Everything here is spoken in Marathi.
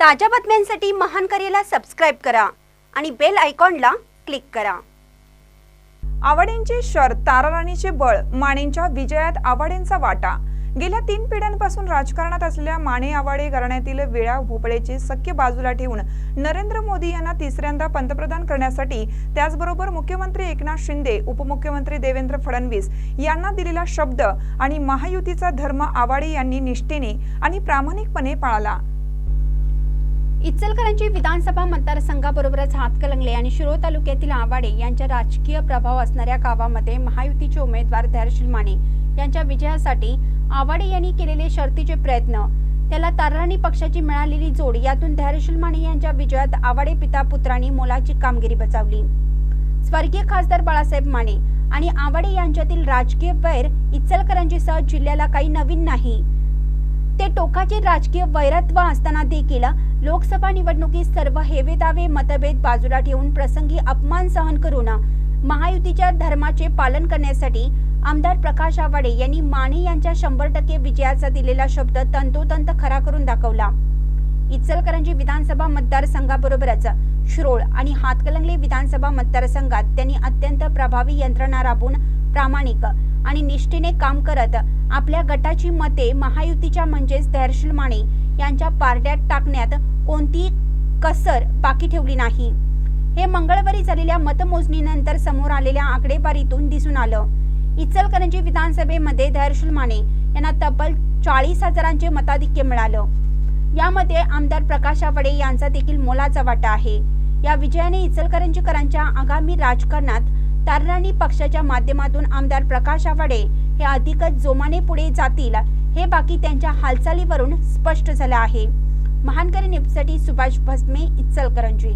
ताज्या बातम्यांसाठी महान करेला सबस्क्राईब करा आणि बेल आयकॉनला क्लिक करा. आवाडेंची शर ताराराणीचे बळ मानेंच्या विजयात आवाडेंचा वाटा. गेल्या तीन पिढ्यांपासून राजकारणात असलेल्या माने आवाडे घराण्यातील वेळा भोपळेचे सख्य बाजूला ठेवून नरेंद्र मोदी यांना तिसऱ्यांदा पंतप्रधान करण्यासाठी त्याचबरोबर मुख्यमंत्री एकनाथ शिंदे उपमुख्यमंत्री देवेंद्र फडणवीस यांना दिलेला शब्द आणि महायुतीचा धर्म आवाडे यांनी निष्ठेने आणि प्रामाणिकपणे पाळला. इचलकरांची विधानसभा मतदारसंघाबरोबरच हातकलंगले आणि शिरोळ तालुक्यातील आवाडे यांच्या राजकीय प्रभाव असणाऱ्या गावामध्ये महायुतीचे उमेदवार धैर्यशील माने यांच्या विजयासाठी आवाडे यांनी केलेले शर्तीचे प्रयत्न. त्याला तारराणी पक्षाची मिळालेली जोड यातून धैर्यशील माने यांच्या विजयात आवाडे पिता पुत्रांनी मोलाची कामगिरी बजावली. स्वर्गीय खासदार बाळासाहेब माने आणि आवाडे यांच्यातील राजकीय वैर इचलकरंजीसह जिल्ह्याला काही नवीन नाही. ते टोकाचे राजकीय वैरत्व असताना देखील लोकसभा निवडणुकीत सर्व हेवे दावे मतभेद बाजूला ठेवून प्रसंगी अपमान सहन करून महायुतीच्या धर्माचे पालन करण्यासाठी आमदार प्रकाश आवाडे यांनी माने यांच्या शंभर टक्के विजयाचा दिलेला शब्द तंतोतंत खरा करून दाखवला. इचलकरंजी विधानसभा मतदारसंघाबरोबरच शिरोळ आणि हातकलंगले विधानसभा मतदारसंघात त्यांनी अत्यंत प्रभावी यंत्रणा राबवून प्रामाणिक आणि निष्ठेने काम करत आपल्या गटाची मते महायुतीच्या म्हणजेच धैर्यशील माने यांच्या पारड्यात टाकण्यात कोणती कसर बाकी ठेवली नाही. हे मंगळवारी झालेल्या मतमोजणीनंतर समोर आलेल्या आकडेवारीतून दिसून आलं. इचलकरंजी विधानसभेमध्ये धैर्यशील माने यांना तब्बल चाळीस हजारांचे मताधिक्य मिळालं. यामध्ये आमदार प्रकाश आवाडे यांचा देखील मोलाचा वाटा आहे. या विजयाने इचलकरंजीकरांच्या आगामी राजकारणात तारराणी पक्षाच्या माध्यमातून आमदार प्रकाश आवाडे हे अधिकच जोमाने पुढे जातील हे बाकी त्यांच्या हालचालीवरून स्पष्ट झालं आहे. महानकरी न्यूजसाठी सुभाष भस्मे इचलकरंजी.